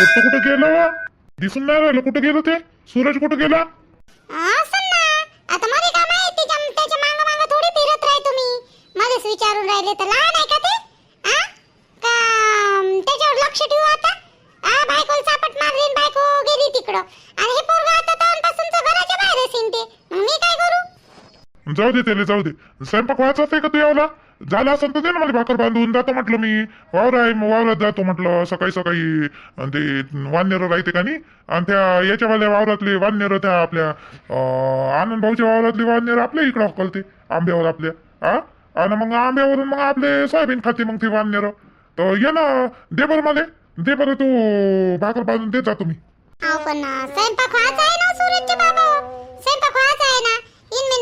कुठं कुठं गेलं दिसून नाही राहिलं. कुठं गेलं ते? सूरज कुठं गेला? असं ना. आता मध्ये काय माहिती त्याच्या त्याच्या मांग मांग थोडी फिरत राह तुम्ही. मध्येच विचारून राहिले तर लहान आहे का ते? आ? का अं, त्याच्यावर लक्ष ठेवू आता? आ बायकोला चापट मारली आणि बायको गेली तिकडं. आणि हे पोरग आता तवांपासून तर घराच्या बाहेर असेल ते. मग मी काय करू? जाऊ दे त्याला जाऊ दे. स्वयंपाक व्हायचा आहे का तू यावला झाला असं तर दे ना मला भाकर बांधून जातो म्हटलं मी. वावर आहे मग वावरात जातो म्हटलं सकाळी सकाळी. आणि ते वाननेरं राहते का नाही? आणि त्या याच्यावाल्या वावरातले वाननेरं त्या आपल्या आनंद भाऊच्या वावरातले वाननेरं आपल्या इकडं हकलते आंब्यावर आपल्या. हा आणि मग आंब्यावरून मग आपले सोयाबीन खाते मग ते वाननेरं तर ये ना दे बरं मला. दे बरं तू भाकर बांधून देत जा तुम्ही स्वयंपाक व्हायचा आहे ना सूरजचे बाबा. स्वयंपाक व्हायचा आहे ना.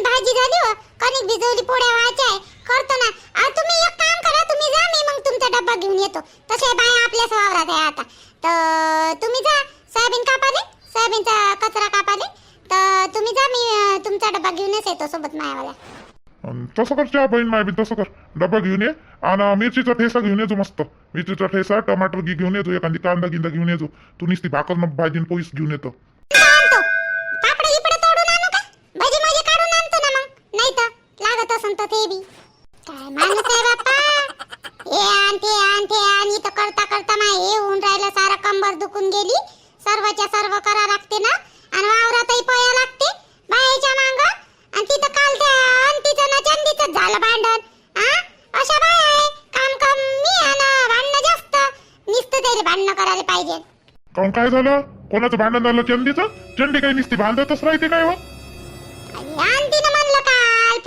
भाजी झाली हो. कणिक भिजवली पोळ्या व्हायच्या आहे. करतो ना. अहो तुम्ही एक काम करा तुम्ही जा मी मग तुमचा डब्बा घेऊन येतो. तसे बाय आपल्याच वावरात आहे आता. तर तुम्ही जा सोयाबीन कापाले सोयाबीनचा कचरा कापाले. तर तुम्ही जा मी तुमचा डब्बा घेऊनच येतो सोबत मायावाला अन तसं कर चहा बहीण माय बी तसं कर. डबा घेऊन ये. आणि मिरचीचा ठेसा घेऊन येतो मस्त. मिरचीचा ठेसा टमाटर घे घेऊन येतो एखादी कांदा गिंदा घेऊन येतो तू नुसती भाकर न भाजी न घेऊन येतो. लागत असन तर ते बी. काय माणूस आहे बाप्पा? हे आण ते आण ते आण. इथं करता करता माय हे होऊन राहिलं सारं कंबर दुखून गेली. सर्वच्या सर्व करा लागते ना. आणि वावरातही पया लागते बायाच्या मांग. आणि तिथं काल त्या अंतीचं ना चंदीचं झालं भांडण. आ? अशा बाय आहे. काम कमी आणि भांडणं जास्त. नुसतं त्याला भांडणं करायला पाहिजे. काऊन काय झालं? कोणाचं भांडण झालं चंदीचं? चंडी काही नुसती भांडतच राहते काय हो? म्हणलं काल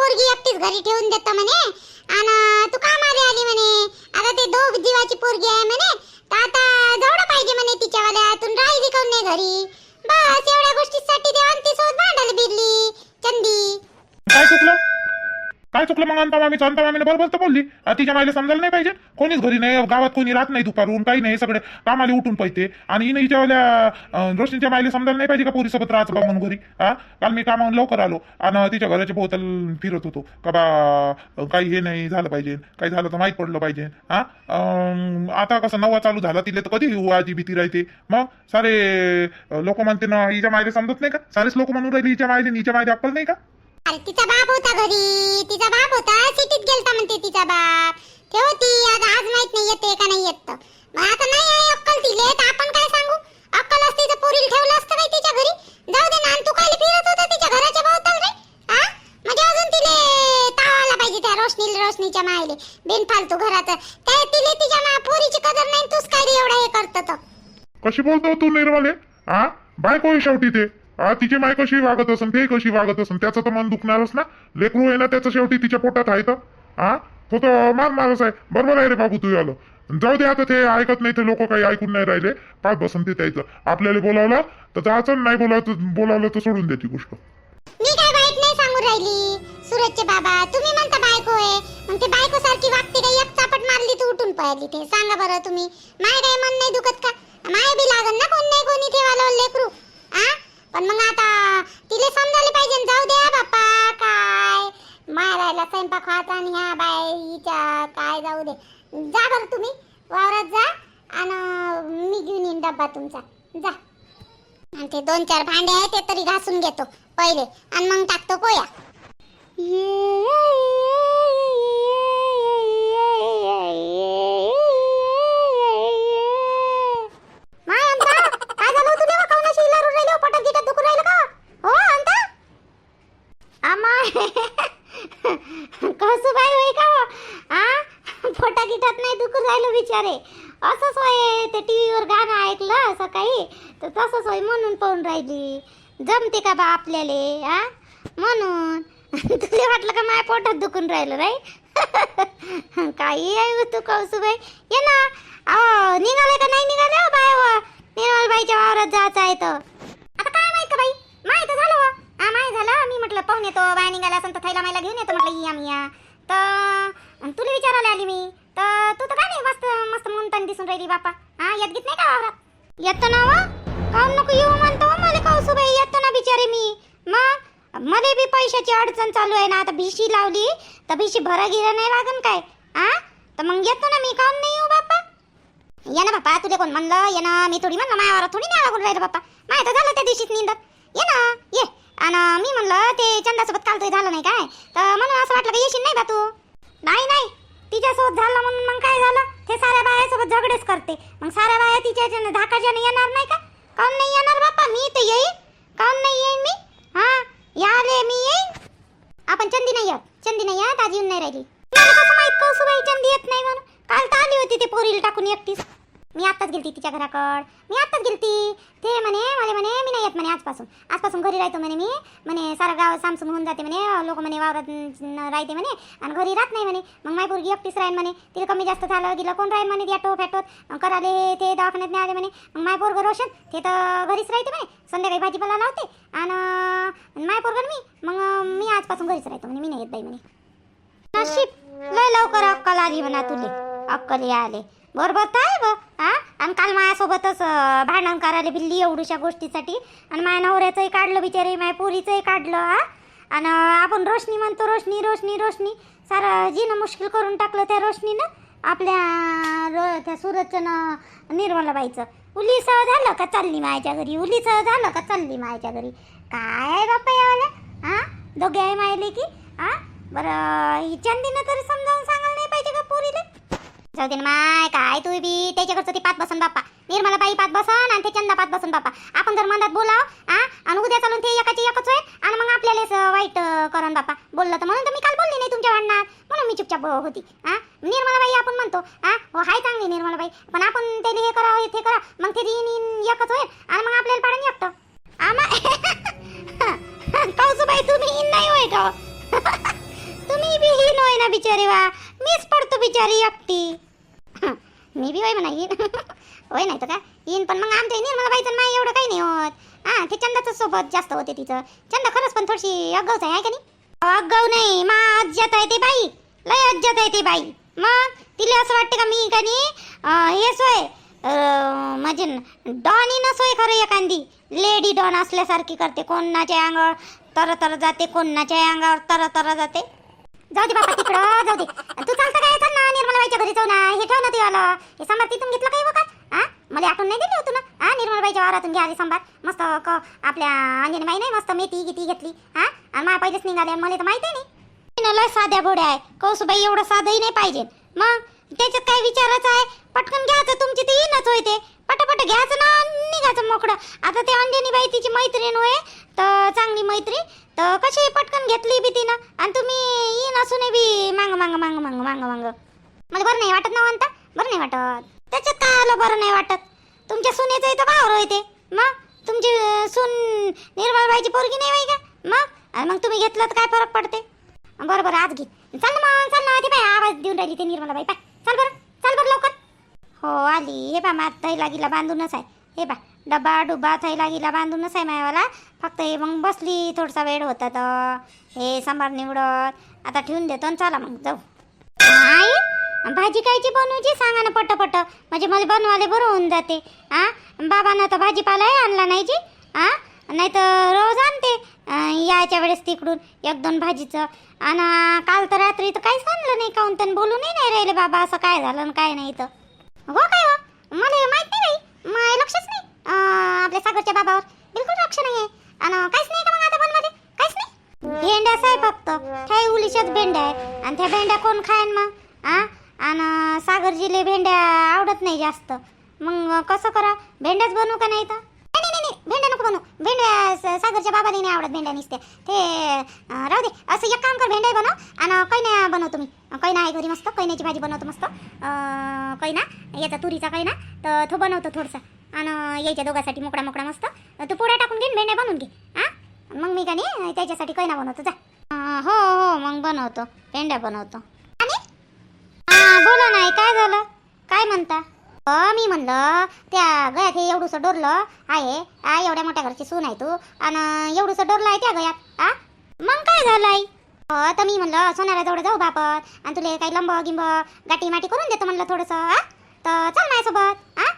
पोरगी एकटीच घरी ठेवून देतो म्हणे. आणि तू कामाला आली म्हणे? आता ते दोघ जीवाची पोरगी आहे म्हणे. तर आता जवळ पाहिजे म्हणे तिच्यावाल्यातून राहिली काऊन नाही घरी? बस एवढ्या गोष्टीसाठी ते अंती सोबत भांडायला बिरली चंदी. काय चुकलं? काय चुकलं मग अंता मामीचं अंता मामीने बरोबर तर बोलली. तिच्या मायला समजायला नाही पाहिजे. कोणीच घरी नाही गावात कोणी राहत नाही दुपारून काही नाही सगळे कामाला उठून पाहिजे आणि हिने हिच्यावाल्या अं, रोशनीच्या मायला समजायला नाही पाहिजे का पोरीसोबत राहत बा म्हणून घरी? हा काल मी कामावून लवकर आलो. आणि तिच्या घराच्या बोतल फिरत होतो. का बा काही हे नाही झालं पाहिजे. काही झालं तर माहीत पडलं पाहिजे. हा अं, आता कसं नवा चालू झाला तिला तर कधी आजी भीती राहते. मग सारे लोक म्हणते ना हिच्या मायला समजत नाही का? सारेच लोक म्हणून राहिले हिच्या मायले हिच्या मायला अक्कल नाही का? अरे तिचा बाप होता घरी. तिचा बाप होता सिटीत गेलता म्हणते तिचा बाप. ते होती. आज माहीत नाही येते का नाही येत. मग आता नाही आहे अक्कल तिले तर आपण काय सांगू? अक्कल असते तर पोरीला ठेवलं असतं बाई तिच्या घरी. जाऊ दे ना तू काय फिरत होता तिच्या घराच्या भोवताल रे? हा म्हणजे अजून तिले ताव आला पाहिजे त्या रोशनी रोशनीच्या मायले. बिनफालतू घरात. त्या तिले तिच्या मा पोरीची कदर नाही तूच काय एवढा हे करत तर कशी बोलतो तू निर्मले? हा बायको शेवटी ते. हा तिची माय कशी वागत असन ते कशी वागत असन त्याचं तर मन दुखणारच ना. लेकरू आहे ना त्याचं शेवटी तिच्या पोटात आहे तर. हा तो तर मान मारच आहे. बरोबर आहे रे बाबू तू आलं. जाऊ दे आता ते ऐकत नाही ते लोक काही ऐकून नाही राहिले. पाच बसन ते त्याचं. आपल्याला बोलावलं तर जायचं नाही बोलावलं बोलावलं तर सोडून दे ती गोष्ट. मी काय वाईट नाही सांगून राहिली. सूरजचे बाबा तुम्ही म्हणता बायको आहे. मग ते बायको सारखी वागते का? एक चापट मारली तू उठून पळाली ते. सांगा बरं तुम्ही. माय काय मन नाही दुखत का? माय बी लागन ना कोण नाही कोणी ठेवायला लेकरू आ पण मग आता तिले समजायला पाहिजे न जाऊ द्या बाप्पा काय मारायला स्वयंपाक व्हायचा आणि ह्या बाईच्या काय जाऊ दे जा बरं तुम्ही वावरात जा आणि मी घेऊन येईन डब्बा तुमचा जा. आणि ते दोन चार भांडे आहे ते तरी घासून घेतो पहिले. आणि मग टाकतो पोया. माय काय झालं का? हो कसं बाई होई का हो? आ? पोटा गिटात नाही दुखून राहिलो बिचारे. असंच होय ते टीव्हीवर गाणं ऐकलं सकाळी तर तसंच होय म्हणून पाहून राहिली. जमते का बा आपल्याले आ? म्हणून. तुला वाटलं का माझ्या पोटात दुखून राहिलं राई काही आहे तू कौसुबाई ये ना. अहो निघाले का नाही निघाले हो बाय हो निर्मल बाईच्या वावरात जायचं आहे तर. आता काय माहीत का बाई? माहीत झालं हो. हा माहीत झालं. मी म्हटलं पाहून येतो. बाय निघाला असं तर थैला मायला घेऊन येतो म्हटलं या मी या तर तुला विचार आली मी. तर तू तर काय नाही मस्त मस्त म्हणताना दिसून राहिली बापा. हा येत घेत नाही का वावरात? येतो ना हो. व काऊन नको येऊ म्हणतो हो, मला मला कौसुबाई येतो ना बिचारे मी. मग? मध्ये बी पैशाची अडचण चालू आहे ना आता भिशी लावली तर भिशी भरा गिरा नाही लागन काय? आ? तर मग येतो ना मी काऊन नाही येऊ बापा? ये ना बाप्पा तुले कोण म्हणलं? ये ना मी थोडी म्हणलं मायावर थोडी नाही लागून राहिलं बाप्पा माय तर झालं त्या दिवशीच निंदत ये ना ये. आणि मी म्हणलं ते चंदासोबत काल तरी झालं नाही काय? तर म्हणून असं वाटलं का येशील नाही बा तू. नाही नाही. तिच्यासोबत झाला म्हणून मग काय झालं? ते साऱ्या बायासोबत झगडेच करते. मग साऱ्या बाया तिच्या धाकाच्याने येणार नाही का? काऊन नाही येणार बाप्पा? मी तर येईन. काऊन नाही येईन मी? हा? याले मी येईन. आपण चंदी नाही येत चंदी नाही येत आज येऊन नाही राहिली. मला कसं माहीत? कौसुबाई चंदी येत नाही म्हणून. काल तर आली होती ते पोरीला टाकून एकटीच. मी आत्ताच गेलती तिच्या घराकड. मी आत्ताच गेलती. ते म्हणे मला म्हणे मी नाही येत म्हणे आजपासून. आजपासून घरी राहतो म्हणे मी. म्हणे सारा गाव सामसूम होऊन जाते म्हणे. लोक म्हणे वावरात राहते म्हणे. आणि घरी राहत नाही म्हणे. मग माय पोरगी एकटीच राहीन म्हणे. तिला कमी जास्त झालं गेलं कोण राहीन म्हणे? ॲटो फॅटोत कराले ते दवाखान्यात नाही आले म्हणे. मग माय पोरगं रोशन ते तर घरीच राहते म्हणे. संध्याकाळी भाजीपाला लावते. आणि माय पोरगं मी. मग मी आजपासून घरीच राहतो म्हणे. मी नाही येत बाई म्हणे. नशीब लय लवकर अक्कल आली म्हणा तुले. अक्कल आले बरोबर तर आहे ब हा आणि काल माझ्यासोबतच भांडण करायला बिल्ली एवढूशा गोष्टीसाठी. आणि माझ्या नवऱ्याचंही काढलं बिचारे माझ्या पोरीचंही काढलं हा आणि आपण रोशनी म्हणतो रोशनी रोशनी रोशनी. सारं जिनं मुश्किल करून टाकलं त्या रोशनीनं आपल्या रो त्या सूरजचं निर्मलाबाईचं उलीसह झालं का चालली माझ्या घरी? उलीसह झालं का चालली माझ्या घरी? काय आहे बाप्पा यावल्या? हा दोघे आहे मायले की हा बरं ही चंदीनं तरी समजावून सांगाल नाही पाहिजे का पोरीले जाऊ दे माय काय तू बी? त्याच्याकडचं ती पाच बसन बाप्पा. निर्मला बाई पाच बसन आणि ते चंदा पाच बसन बाप्पा. आपण जर मनात बोलाव हा आणि उद्या चालून ते एकाची एकच होय आणि मग आपल्यालाच वाईट करण बाप्पा. बोललं तर म्हणून तर मी काल बोलली नाही तुमच्या भांडणात. म्हणून मी चुपचाप होती. हा निर्मला बाई आपण म्हणतो. हा हो हाय चांगली निर्मला बाई. पण आपण त्याने हे करा हे करा मग ते इन एकच होईल आणि मग आपल्याला पाडून एकटं. आमा कौसुबाई तुम्ही इन नाही होय का हो? तुम्ही बी हीन होय ना बिचारी वा. मीच पडतो बिचारी एकटी. मी बी होय म्हणा हीन होय नाही तर का? येईन पण मग आमच्या निर्मला बाईचं नाही एवढं काही नाही होत. हा ते चंदाचं सोबत जास्त होते तिचं. चंदा खरंच पण थोडीशी अगाऊच आहे का नाही? अगाऊ नाही मा अज्जत आहे ते बाई. लय अज्जत आहे ते बाई. मग तिला असं वाटतं का मी का नाही? हे सोय म्हणजे डॉनी नसोय खरं एखादी. लेडी डॉन असल्यासारखी करते. कोणाच्या अंगावर तर तर जाते कोणाच्या अंगावर तर तर जाते. जाऊ दे बाबा तिकडं जाऊ दे तू चालतं काय चल ना निर्मलाबाईच्या घरी जाऊ ना हे ठेव ना ते आलं हे सांबार तिथून घेतलं काही बघा हा मला आठवण नाही दिली होतो ना. हा निर्मलाबाईच्या वारातून घ्या सांबार. मस्त क आपल्या अंजनीबाई नाही मस्त मेथी गिती घेतली. हा आणि मला पहिलेच निघाले मला तर माहिती नाही. लय साध्या भोड्या आहे. कौसुबाई एवढं साधंही नाही पाहिजे. मग त्याच्यात काय विचारायचं आहे? पटकन घ्यायचं तुमची ती येणच होय ते पटापट घ्यायचं ना आणि निघायचं मोकळं. आता ते अंजनीबाई तिची मैत्रीण होय तर चांगली मैत्रीण तर कशी पटकन घेतली बी तिनं. आणि तुम्ही येईन असून बी मांग मांग मांग मांग मांग मांग. मला बरं नाही वाटत ना म्हणता बरं नाही वाटत. त्याच्यात काय आलं बरं नाही वाटत? तुमच्या सुनेचं इथं भावर होय ते. मग तुमची सून निर्मलबाईची पोरगी नाही होय का? मग आणि मग तुम्ही घेतलं तर काय फरक पडते? बरं बरं आज घे. चल मग चल ना ते बाय आवाज देऊन राहिली ते निर्मलाबाई. पाय चल बरं. हो आली. हे बा मात थैला गिला बांधूनच आहे. हे बा डबा डुबा थैला गिला बांधूनच आहे मायावाला. फक्त हे मग बसली थोडासा वेळ होता तर. हे सांबार निवडत. आता ठेवून देतो आणि चला मग जाऊ. आई भाजी कायची बनवायची? सांगा ना पट पट म्हणजे मला बनवाले बरं होऊन जाते. आ? बाबांना तर भाजीपालाही आणला नाही जी. हा नाही तर रोज आणते. यायच्या वेळेस तिकडून एक दोन भाजीचं. आणि काल तर रात्री तर काहीच आणलं नाही. काऊन तर बोलूनही नाही राहिले बाबा. असं काय झालं आणि काय नाही तर. हो काय हो? मला माहीत नाही बाई. लक्षच नाही. अं, आपल्या सागरच्या बाबावर. बिलकुल लक्ष नाही आहे. आणि काहीच नाही का मग आता बनवाले काहीच नाही? भेंड्याच आहे फक्त. काही उलीच्याच भेंड्या आहे आणि त्या भेंड्या कोण खाईन मग? आ? आणि सागरजीले भेंड्या आवडत नाही जास्त. मग कसं करा? भेंड्याच बनवू का नाही तर? भेंड्या नको बनवू भेंड्या सागरच्या बाबाने नाही आवडत भेंड्या निसते ते राहू दे. असं एक काम कर भेंड्या बनव आणि कैना बनवतो मी. कैना आहे घरी मस्त. कैन्याची भाजी बनवतो मस्त. कैना. याचा तुरीचा कैना. तर तो बनवतो थोडसा. आणि यायच्या दोघांसाठी मोकळा मोकळा मस्त. तू पोळ्या टाकून घेईन भेंड्या बनवून घे. हां मग मी का नाही त्याच्यासाठी कैना बनवतो. जा. हो हो मग बनवतो. भेंड्या बनवतो. आणि? बोला नाही काय झालं? काय म्हणता? मी म्हणलं त्या गयात हे एवढूसं डोरलं आहे आ एवढ्या मोठ्या घरची सून आहे तू आणि एवढूसं डोरलं आहे त्या गयात आ? मग काय झालं आई? अ तर मी म्हणलं सोनाऱ्या जवळ जाऊ बापत आणि तुला काही लंब गिंब गाठी माटी करून देतो म्हणलं थोडंसं आ? तर चल माझ्यासोबत आ?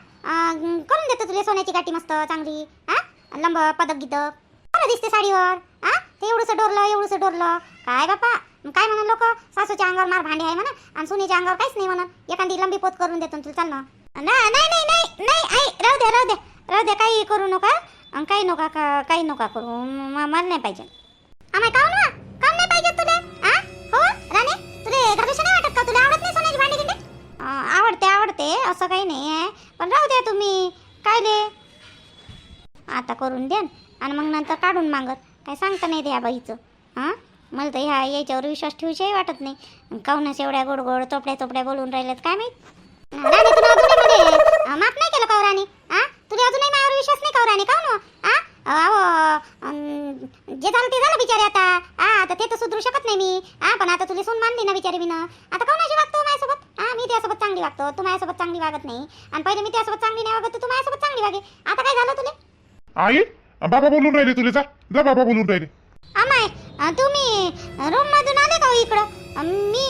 करून देतो तुला सोन्याची गाठी मस्त चांगली आ? लंब पदक गिदक. बरं दिसते साडीवर आ? ते एवढंसं डोरलं एवढंसं डोरलं. काय बापा? काय म्हणा लोक? सासूच्या अंगावर मार भांडे आहे म्हणा आणि सुनीच्या अंगावर काहीच नाही म्हणा एखादी लंबी पोत करून देतो तुला चालणं नाही नाही नाही नाही आई राहू द्या राहू द्या राहू द्या काही करू नका. काही नका काही नका करू. मला नाही पाहिजे. आम्हाला काऊन ना काम नाही पाहिजे तुला? आ? हो राणे तुला घरचं नाही वाटत का? तुला आवडत नाही सोन्याची भांडी गिंडी आवडते आवडते असं काही नाही आहे. पण राहू द्या तुम्ही. काय दे आता करून द्या आणि मग नंतर काढून मागत. काय सांगता नाही द्या बाईचं. हां? मला तर ह्या याच्यावर विश्वास ठेवूशाही वाटत नाही. काहूनच एवढ्या गोड गोड चोपड्या चोपड्या बोलून राहिल्यात काय माहीत? राणी तुला अजूनही मध्ये अं, माफ नाही केलं का हो राणी आ तुला अजूनही माझ्यावर विश्वास नाही का हो राणी काऊन हो? आ अहो अं, जे झालं ते झालं बिचारे आता. आ आता ते तर सुधरू शकत नाही मी. आ पण आता तुला सून मानली ना बिचारे मी आता कोणाशी वागतो माझ्यासोबत? हा मी त्यासोबत चांगली वागतो. तू माझ्यासोबत चांगली वागत नाही. आणि पहिले मी त्यासोबत चांगली नाही वागत तर तू माझ्यासोबत चांगली वागे. आता काय झालं तुला? आई बाबा बोलून राहिले तुले जा. जा बाबा बोलून राहिले. अमाय तुम्ही रूम मधून आले का हो इकडं? मी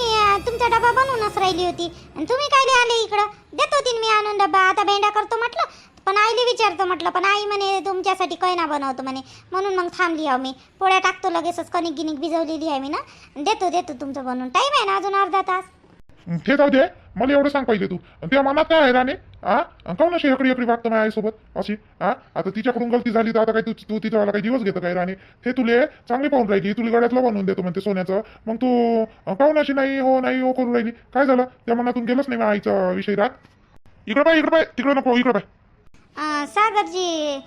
तुमचा डबा बनवूनच राहिली होती. आणि तुम्ही काय आले इकडं? देत होती मी आणून डबा आता भेंडा करतो म्हटलं पण आईले विचारतो म्हटलं पण आई म्हणे तुमच्यासाठी कैना बनवतो म्हणे. म्हणून मग थांबली आहो मी. पोळ्या टाकतो लगेचच कणिक गिनिक भिजवलेली आहे मी ना. देतो देतो तुमचं बनवून. टाईम आहे ना अजून अर्धा तास? ते जाऊ दे. मला एवढं सांग पाहिजे तू. त्या मनात काय आहे राणे? हा काऊन अशी एकडी एकडी वागतं माझ्या आईसोबत अशी? हा आता तिच्याकडून गलती झाली तर आता काय तू तू तिच्यावाला काही दिवस घेतं काय राणे? ते तुले चांगली पाहून राहिली तुला गळ्यातलं बनवून देतो म्हणते सोन्याचं. मग तू काऊन अशी नाही हो नाही हो करून राहिली? काय झालं? त्या मनातून गेलंच नाही आईचा विषय राग? इकडे पाय इकडे पाय. तिकडे नको इकडे पाय. सागरजी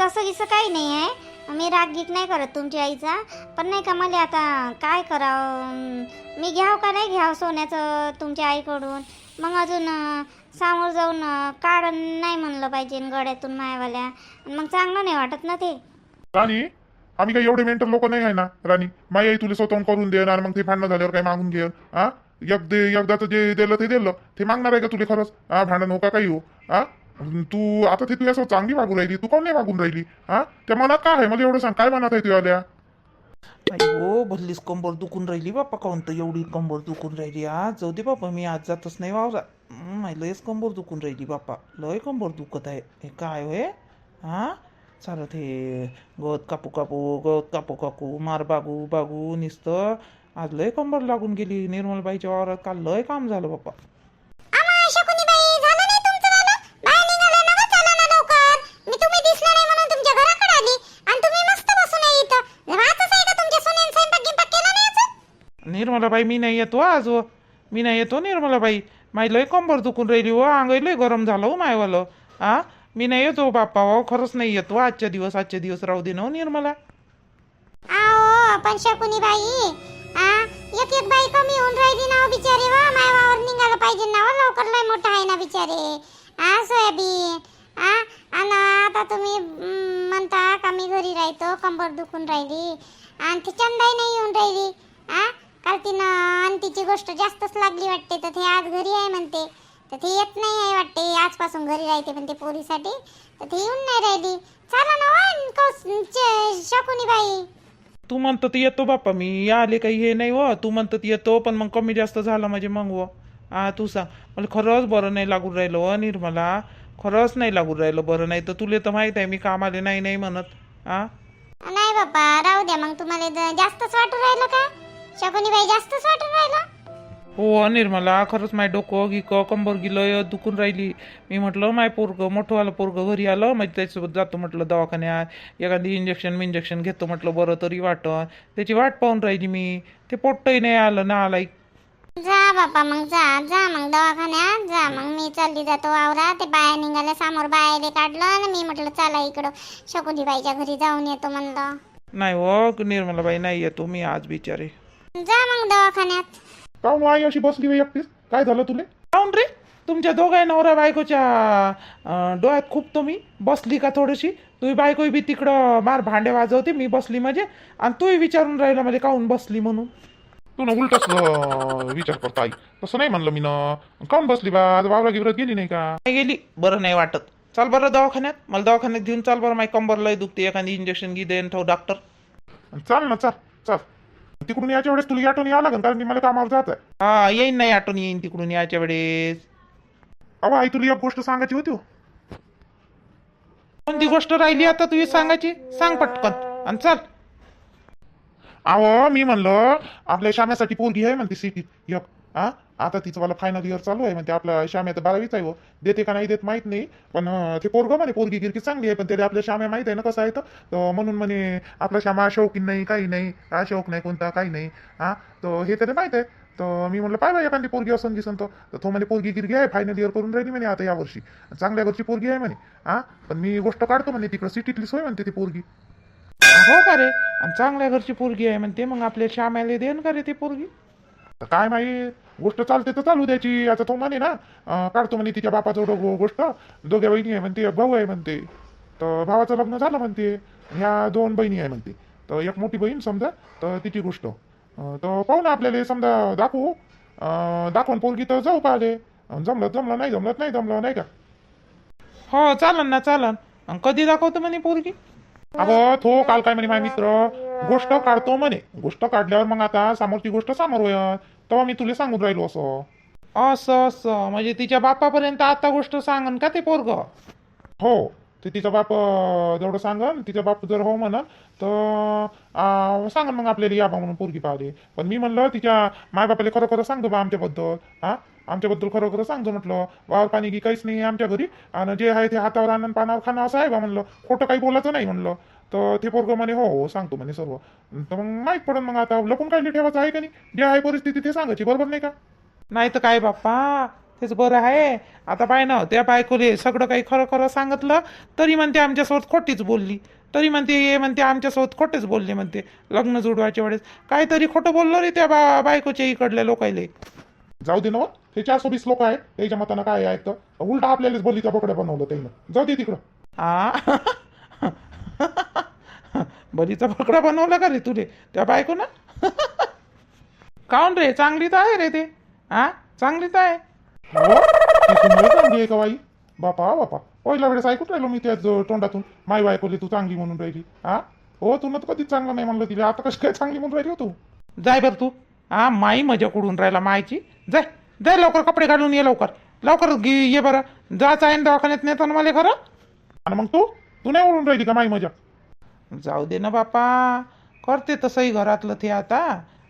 तसं गिसं काही नाही आहे. मी रागगीत नाही करत तुमच्या आईचा. पण नाही का मला आता काय करावं? मी घ्याव का नाही घ्याव सोन्याचं तुमच्या आईकडून? मग अजून समोर जाऊन काढण नाही म्हणलं पाहिजे गड्यातून मायवाल्या. मग चांगलं नाही वाटत ना ते. राणी आम्ही काही एवढे मेंटल लोक नाही आहे ना? राणी माई आई तुला स्वतःहून करून दे आणि मग ते भांडणं झाल्यावर काही मागून घे हा एकदा एकदाचं जे दिलं ते दिलं. ते मागणार आहे का तुला खरंच? हा भांडण हो का काही हो? हा तू आता तिथली असं चांगली वागून राहिली तू कोण नाही वागून राहिली? हा? त्या मनात काय आहे? मला एवढं सांग काय मनात आहे तुझ्या आल्या? हो भल्लीच कंबर दुखून राहिली बाप्पा काऊन तर एवढी कंबर दुखून राहिली? आज जाऊ दे बाप्पा मी आज जातच नाही वावरा माही लयच कंबर दुखून राहिली बाप्पा. लय कंबर दुखत आहे. हे काय होय हा? चालत हे गवत कापू कापू गवत कापू कापू मार बागू बागू निसतं. आज लय कंबर लागून गेली निर्मलबाईच्या वावरात. काल लय काम झालं बाप्पा. निर्मलाबाई मी नाही येतो आज हो. मी नाही येतो निर्मलाबाई. माई लय कंबर दुखून राहिली हो. अंग लय गरम झालं हो मायवालं. आ? मी नाही येतो हो बाप्पा हो. खरंच नाही येतो हो. आजच्या दिवस आजच्या दिवस राहू दे ना हो निर्मला. आओ पण शकुनी बाई आ? एक एक बाई कमी होऊन राहिली ना हो बिचारे वा हो. मायवावर निघालं पाहिजे ना हो. लवकर लय मोठा आहे ना बिचारे. आ सोयाबीन? आ? आणि आता तुम्ही म्हणता का मी घरी राहतो. कंबर दुखून राहिली. आणि ती चंदाई नाही येऊन राहिली. आ? काल तिनं आणि तिची गोष्ट जास्तच लागली वाटते तर ते आज घरी आहे म्हणते. तर ती येत नाही आहे वाटते आजपासून घरी राहते म्हणते पोरीसाठी. तर ती येऊन नाही राहिली. चला ना वा कौस- शकुनी बाई. तू म्हणतो ते येतो बाप्पा मी आले काही हे नाही हो. तू म्हणतो ते येतो पण मग कमी जास्त झालं म्हणजे मग हो. आ तू सांग. मला खरंच बरं नाही लागून राहिलं हो निर्मला. खरंच नाही लागून राहिलं बरं नाही तर तुला तर माहीत आहे मी कामाले नाही नाही म्हणत. आ? नाही बाबा राहू द्या मग. तुम्हाला ज- जास्तच वाटून राहिलं का? शकुनी बाई जास्तच वाटून राहिलं. हो निर्मला खरंच माय डोकं गिक कंबर गिलं दुखून राहिली. मी म्हटलं माय पोरगं मोठंवालं पोरगं घरी आलं म्हणजे त्याच्यासोबत जातो म्हटलं दवाखान्यात. एखादी इंजेक्शन मिंजेक्शन घेतो म्हटलं बरं तरी वाटन. त्याची वाट पाहून राहिली मी. ते पोट्टही नाही आलं ना आलाय जा बाबा मग जा जा मग दवाखान्यात जा मग मी चालली जातो वावरा ते बाया निघाल्या समोर बायाले काढलं आणि मी म्हटलं चला इकडं. शकुनी बाईच्या घरी जाऊन येतो म्हणलं. नाही हो निर्मलाबाई नाही येतो मी आज बिचारे. जा मग दवाखान्यात. काऊन आई अशी बसली एकटीच. काय झालं तुले? काऊन रे तुमच्या दोघाही नवरा बायकोच्या अं, डोळ्यात खूप तुम्ही. बसली का थोडीशी? तुम्ही बायको बी तिकडं मार भांडे वाजवते मी बसली म्हणजे. आणि तूही विचारून राहिला म्हणजे काऊन बसली म्हणून? तू ना उलटच अं, विचार करता आई. तसं नाही म्हणलं मी ना. काऊन बसली बा? आज वावरा गिवरात गेली नाही का? नाही गेली. बरं नाही वाटत. चाल बरं दवाखान्यात. मला दवाखान्यात घेऊन चाल बरं. माझी कंबर लय दुखते. एखादी इंजेक्शन घे देन ठेव डॉक्टर चाल ना चाल चाल. तिकडून याच्या वेळेस तुला आठवण यावं लागेल कारण की मला कामावर जात आहे. हा येईन नाही आठवण येईन तिकडून याच्या वेळेस. अहो आई तुला एक गोष्ट सांगायची होती हो. कोणती गोष्ट राहिली आता तुझी सांगायची? सांग पटकन आणि चाल. अहो मी म्हणलं आपल्या शाम्यासाठी पोरगी आहे म्हणते सिटीत. एक हा? आता तिचं मला फायनल इयर चालू आहे म्हणजे आपला श्याम्या तर बारावीच आहे हो. देते का नाही देत माहीत नाही पण ते पोरगं म्हणे पोरगी गिरकी चांगली आहे पण त्याला आपल्या श्याम्या माहीत आहे ना कसं आहे तर म्हणून म्हणे आपला श्यामा शौकीन नाही काही नाही हा शौक नाही कोणता काही नाही हा? तर हे त्याला माहीत आहे. तर मी म्हणलं पाय बाय एखादी पोरगी असं दिसन तो तर तो म्हणे पोरगी गिरगी आहे फायनल इयर करून राहिली म्हणे आता यावर्षी चांगल्या घरची पोरगी आहे म्हणे हा? पण मी गोष्ट काढतो म्हणे तिकडं सिटीतली सोय म्हणते ती पोरगी. हो का रे? आणि चांगल्या घरची पोरगी आहे म्हणते मग आपल्या श्यामाला देन का रे ती पोरगी? तर काय माहीत? गोष्ट चालते तर चालू द्यायची आता तो म्हणे ना? काढतो म्हणे तिच्या बापाजवळ गोष्ट. दोघ्या बहिणी आहे म्हणते भाऊ आहे म्हणते. तर भावाचं लग्न झालं म्हणते. ह्या दोन बहिणी आहे म्हणते. तर एक मोठी बहीण समजा तर तिची गोष्ट. तर पाहू ना आपल्याला समजा दाखवू. दाखवून पोरगी तर जाऊ पाहिले. जमलं जमलं नाही जमलं नाही जमलं नाही का? हो चालन ना चालन. कधी दाखवतो म्हणे पोरगी? अगं तो काल काय म्हणे माझा मित्र? गोष्ट काढतो म्हणे. गोष्ट काढल्यावर मग आता समोरची गोष्ट समोर होय. तेव्हा मी तुला सांगून राहिलो असं. असं असं. म्हणजे तिच्या बापापर्यंत आता गोष्ट सांगन का ते पोरग? हो ते तिचा बाप जेवढं सांगन तिचा बाप जर हो म्हणन तर सांगन मग आपल्याला या बा म्हणून पोरगी पाहिली पण मी म्हणलं तिच्या मायबापाला खरं खरं सांगतो बा आमच्याबद्दल. हा? आमच्याबद्दल खरं खरं सांगतो म्हटलं. वावर पाणी की काहीच नाही आमच्या घरी. आणि जे आहे ते हातावर आणून पानावर खाणं असं आहे बा म्हणलं. खोटं काही बोलायचं नाही म्हणलं. तर ते पोरगं म्हणे हो हो सांगतो म्हणे सर्व. तर मग माहीत पडन मग आता लपून काही ठेवायचं आहे का नाही? जे आहे परिस्थिती ते सांगायची बरोबर नाही का? नाही तर काय बाप्पा तेच बरं आहे. आता पाय ना त्या बायकोले सगळं काही खरं खरं सांगितलं तरी म्हणते आमच्यासोबत खोटीच बोलली. तरी म्हणते हे म्हणते आमच्यासोबत खोटेच बोलले म्हणते लग्न जुडवायच्या वेळेस. काहीतरी खोटं बोललो रे त्या बा बायकोच्या इकडल्या लोकायले. जाऊ दे ना हो. ते चारशे वीस लोक आहेत त्याच्या मतानं काय आहे तर. उलटा आपल्यालाच बोलीचा बोकडं बनवलं त्यानं. जाऊ दे तिकडं. आ? बरीचा पकडा बनवला का रे तुले? त्या बायको ना काऊन रे? चांगली तर आहे रे ते. हा चांगली तर आहे. हो? चांगली आहे का बाई? बापा बापा. पहिल्या वेळेस ऐकून राहिलो मी त्याच तोंडातून. माय बायकोली तू चांगली म्हणून राहिली. हा हो तू तर कधीच चांगलं नाही म्हणलं तिला. आता कशी काय चांगली म्हणून राहिली हो तू? जाय बर तू. हा माई मजा कुडून राहिला मायची जाय. जाय लवकर कपडे घालून ये लवकर. लवकर ये बरं. जायचं आहे ना दवाखान्यात नेतो ना मला खरं. आणि मग तू? तू नाही म्हणून राहिली का माई मजा? जाऊ दे ना बापा करते तसंही घरातलं ते आता.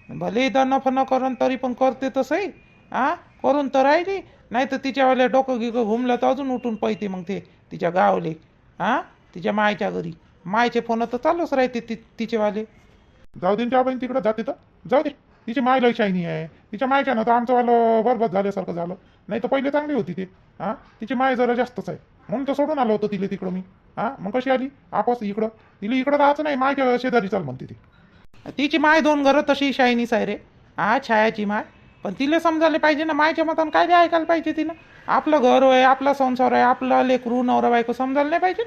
भले दन फन करून तरी पण करते तसंही. हा करून तर राहिली. नाही तर तिच्यावाले डोकं गिकं घुमलं तर अजून उठून पळते मग ते तिच्या गावले. हा तिच्या मायच्या घरी. मायचे फोन तर चालूच राहते ति तिचेवाले. जाऊ दे त्या बहीण तिकडं जाते तर. जाऊ दे. तिची माय लय शायनी आहे. तिच्या मायच्या ना तर आमचं वालं बरबाद झाल्यासारखं झालं. नाही तर पहिले चांगली होती ते. हा तिची माय जरा जास्तच आहे. मग तर सोडून आलो होतो तिला तिकडं मी. हा? मग कशी आली? आपस इकडं. तिला इकडं राहायचं नाही मायच्या शेजारी चाल म्हणते ती. तिची माय दोन घरं तशी शायनीच आहे रे हा छायाची माय. पण तिला समजायला पाहिजे ना मायच्या मतानं काय ते ऐकायला पाहिजे तिनं. आपलं घर आहे आपला संसार आहे आपला लेकरू नवरा बायको समजायला नाही पाहिजे.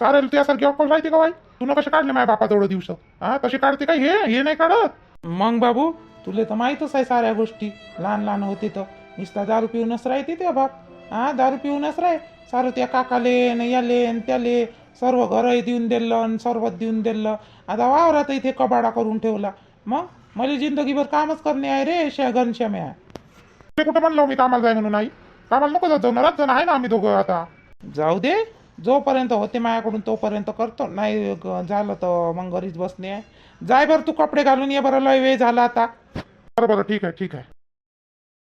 सारेल त्यासारखी अक्कल राहते का बाई? तुला कसे काढले माझ्या बापाजवळ दिवस? हा तसे काढते काय हे हे नाही काढत. मग बाबू तुला तर माहीतच आहे साऱ्या गोष्टी. लहान लहान होते तर. नुसता दारू पिऊनच राहते त्या बाप. हा दारू पिऊनच राह सारं त्या काकाले न याले न त्याले सर्व घरही देऊन दिलं आणि सर्वच देऊन दिलं. आता वावरात इथे कबाडा करून ठेवला. मग? मला जिंदगीभर कामच करणे आहे रे शा घनश्याम्या ते कुठं म्हणलो मी कामाला जाय म्हणून आई? कामाला नको जात जाऊ ना जण आहे ना आम्ही दोघं आता. जाऊ दे. जोपर्यंत होते माझ्याकडून तोपर्यंत करतो. नाही झालं तर मग घरीच बसणे आहे. जाय बरं तू कपडे घालून ये बरं लय वेळ झाला आता. बरं बरं ठीक आहे ठीक आहे.